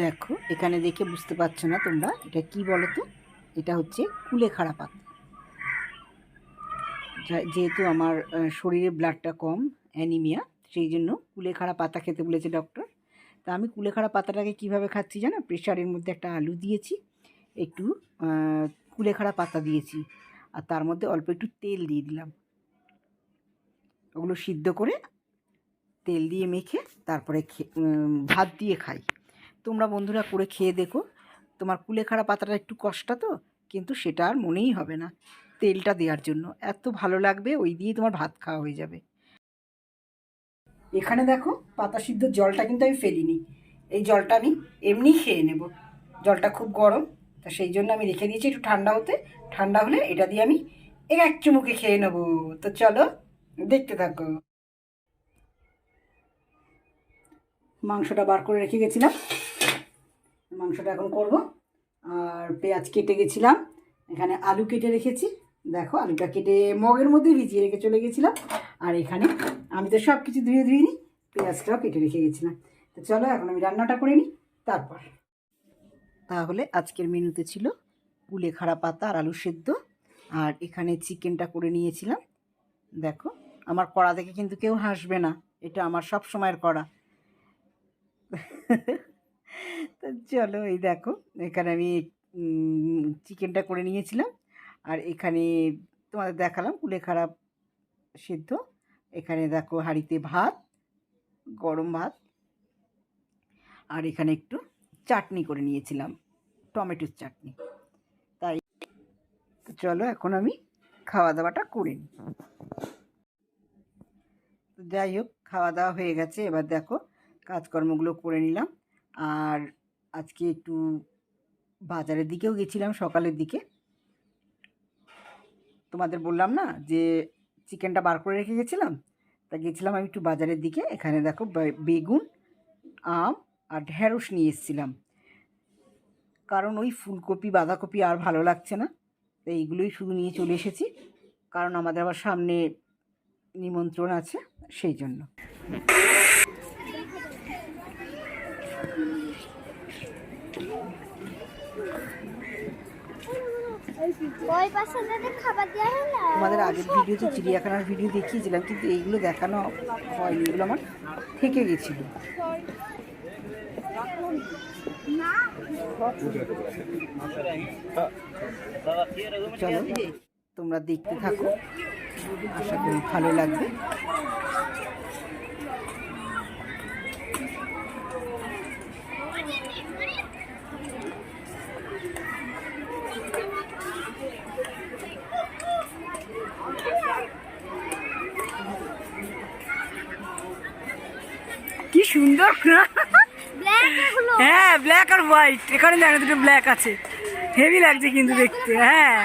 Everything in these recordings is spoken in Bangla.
দেখো, এখানে দেখে বুঝতে পারছ না তোমরা, এটা কি বলো তো এটা হচ্ছে কুলেখাড়া পাতা। যেহেতু আমার শরীরে ব্লাডটা কম, অ্যানিমিয়া, সেই জন্য কুলেখাড়া পাতা খেতে বলেছে ডক্টর তা আমি কুলেখাড়া পাতাটাকে কীভাবে খাচ্ছি জানো? প্রেশারের মধ্যে একটা আলু দিয়েছি, একটু কুলেখাড়া পাতা দিয়েছি, আর তার মধ্যে অল্প একটু তেল দিয়ে দিলাম। ওগুলো সিদ্ধ করে তেল দিয়ে মেখে তারপরে ভাত দিয়ে খাই। তোমরা বন্ধুরা করে খেয়ে দেখো। তোমার কুলেখাড়া পাতাটা একটু কষ্ট তো, কিন্তু সেটা আর মনেই হবে না তেলটা দেওয়ার জন্য। এত ভালো লাগবে, ওই দিয়েই তোমার ভাত খাওয়া হয়ে যাবে। এখানে দেখো, পাতা সিদ্ধ জলটা কিন্তু আমি ফেলিনি। এই জলটা আমি এমনি খেয়ে নেব। জলটা খুব গরম, তা সেই জন্য আমি রেখে দিয়েছি একটু ঠান্ডা হতে। ঠান্ডা হলে এটা দিয়ে আমি এক এক চুমুকে খেয়ে নেব। তো চলো, দেখতে থাকো। মাংসটা বার করে রেখে গেছিলাম। মাংসটা এখন করব। আর পেঁয়াজ কেটে গেছিলাম। এখানে আলু কেটে রেখেছি। দেখো, আলুটা কেটে মগের মধ্যে ভিজিয়ে রেখে চলে গেছিলাম। আর এখানে আমি তো সব কিছু ধুয়ে ধুয়ে নিই পেঁয়াজটাও কেটে রেখে গেছিলাম। তো চলো, এখন আমি রান্নাটা করে নিই, তারপর। তাহলে আজকের মেনুতে ছিল কুলেখাড়া পাতা আর আলু সেদ্ধ। আর এখানে চিকেনটা করে নিয়েছিলাম। দেখো, আমার কড়া দেখে কিন্তু কেউ হাসবে না, এটা আমার সব সময়ের কড়া। তো চলো এই দেখো, এখানে আমি চিকেনটা করে নিয়েছিলাম। আর এখানে তোমাদের দেখালাম কুলেখাড়া সিদ্ধ। এখানে দেখো হাঁড়িতে ভাত, গরম ভাত। আর এখানে একটু চাটনি করে নিয়েছিলাম, টমেটোর চাটনি। তাই চলো এখন আমি খাওয়া দাওয়াটা করে নিই। যাই হোক খাওয়া দাওয়া হয়ে গেছে। এবার দেখো কাজকর্মগুলো করে নিলাম। আর আজকে একটু বাজারের দিকেও গেছিলাম সকালের দিকে। তোমাদের বললাম না যে চিকেনটা বার করে রেখে গেছিলাম? তা গেছিলাম আমি একটু বাজারের দিকে, এখানে দেখো বেগুন, আম আর ঢ্যাঁড়স নিয়ে এসেছিলাম। কারণ ওই ফুলকপি, বাঁধাকপি আর ভালো লাগছে না তো এইগুলোই শুধু নিয়ে চলে এসেছি। কারণ আমাদের আবার সামনে নিমন্ত্রণ আছে, সেই জন্য। তোমাদের আগের ভিডিওতে চিড়িয়াখানার ভিডিও দেখিয়েছিলাম কিন্তু এইগুলো দেখানো হয়নি এগুলো আমার থেকে গেছিল। চলো তোমরা দেখতে থাকো আশা করি ভালো লাগবে। হ্যাঁ ব্ল্যাক আর হোয়াইট এখানে জানো দুটো ব্ল্যাক আছে। হেভি লাগছে কিন্তু দেখতে হ্যাঁ।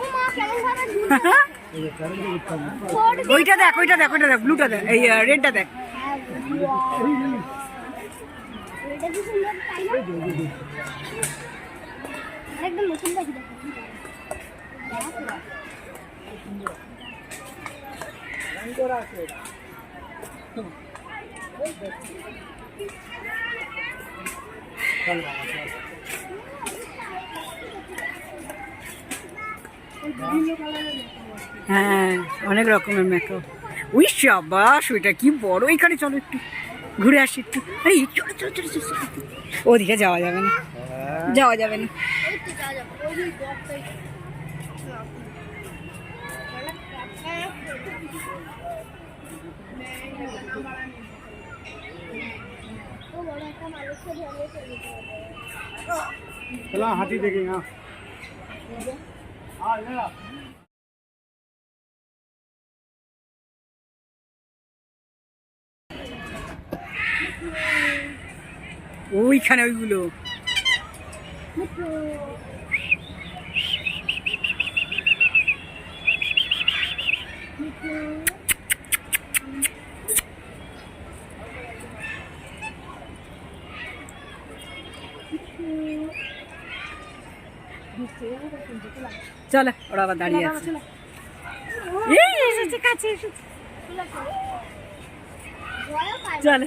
ও মা কেমন ভাবে ওইটা দেখ ওইটা দেখ ওইটা দেখ ব্লুটা দেখ এই রেডটা দেখ। এটা কি সুন্দর তাই না একদম নতুন পাখি দেখো। হ্যাঁ অনেক রকমের মেকআপ ওই সাবাস ওইটা কি বড় এখানে চলো একটু ঘুরে আসি একটু। আরে চলো চলো চলো চলো। ওদিকে যাওয়া যাবে না যাওয়া যাবে না। ওই তো যা যাব ওই चला हाथी देखेंगे हाँ हाँ ले ला। ওইখানে ওইগুলো চলো ওরা আবার দাঁড়িয়ে আছে। চলে। এসেছে কাছে এসেছে ভয়ও পায় চলো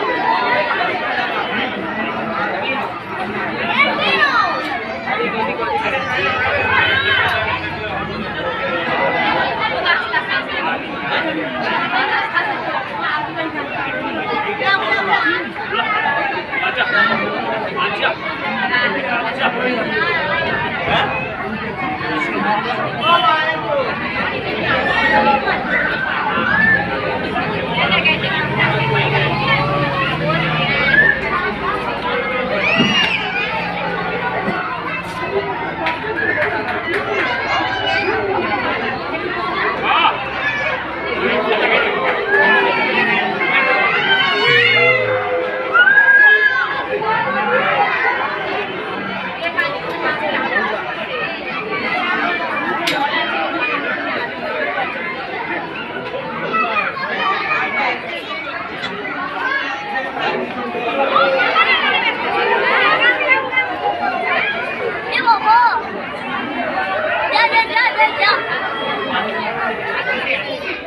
দেখে এ বাবা যা যা যা যা যা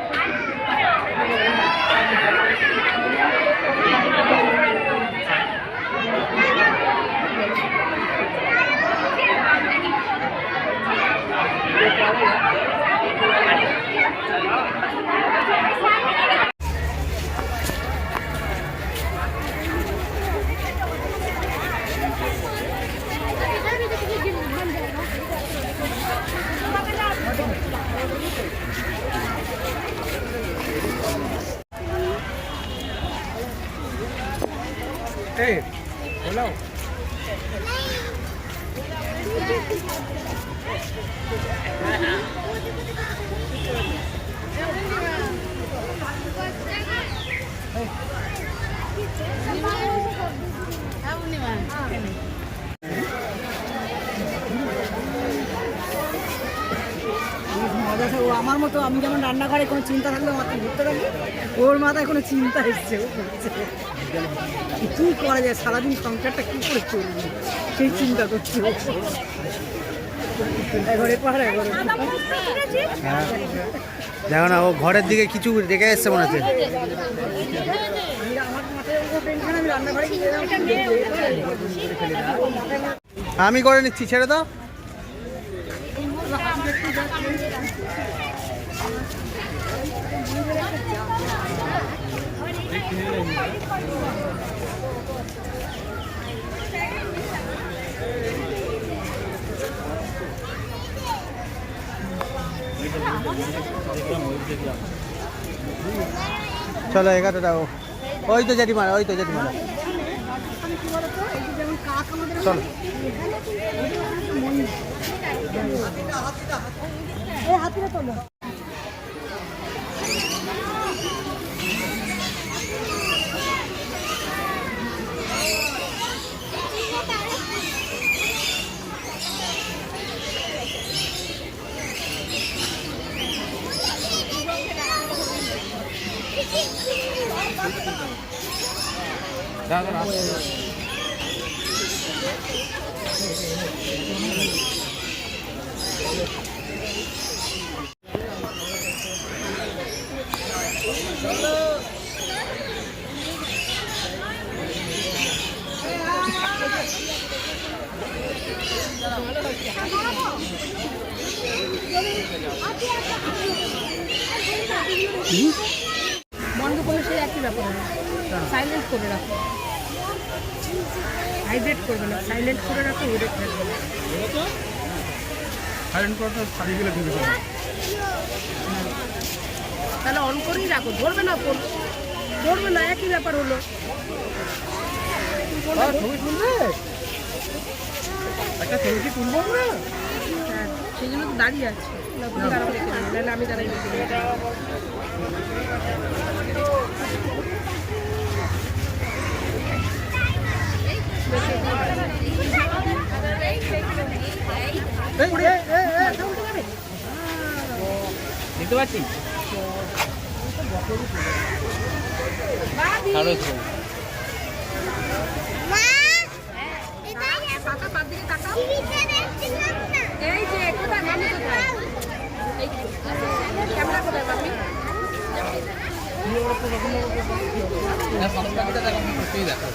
এই বলো মজা আছে, ও আমার মতো আমি যেমন রান্নাঘরে কোনো চিন্তা থাকলে মাথায় ঘুরতে থাকি ওর মাথায় কোনো চিন্তা এসছে ও করছে। কী করা যায়? সারাদিন সংসারটা কী করে চলবে? সেই চিন্তা করছে পাহাড়। দেখো না ও ঘরের দিকে কিছু রেখে এসছে মনে হচ্ছে। আমার মাথায় ওর টেনশন আমি রান্নাঘরে গিয়ে আমি করে নিচ্ছি ছেড়ে দাও চলো এগারোটা ও। ওই তো জেঠিমারা ওই তো জেঠিমারা। চলো। বন্ধ করলে সেই একই ব্যাপার হবে। সাইলেন্ট করে রাখো। হাইড্রেট করবে না সাইলেন্ট করে রাখো কারেন্ট করতে শাড়িগুলো ঢুকে তাহলে অন করেই রাখো। ধরবে না ফোন ধরবে না একই ব্যাপার হলো। ছবি একটা সেলফি তুলবো আমরা? সেই জন্য তো দাঁড়িয়ে আছে। আমি দাঁড়াই রেখে দিই এই, এই, এই, এই। নিতে পারছি ছাড়ো তো। মা টাকা পার দিকে না এই যে কোথায় মামি কোথায়? ক্যামেরা কোথায় মামি তুমি দেখো।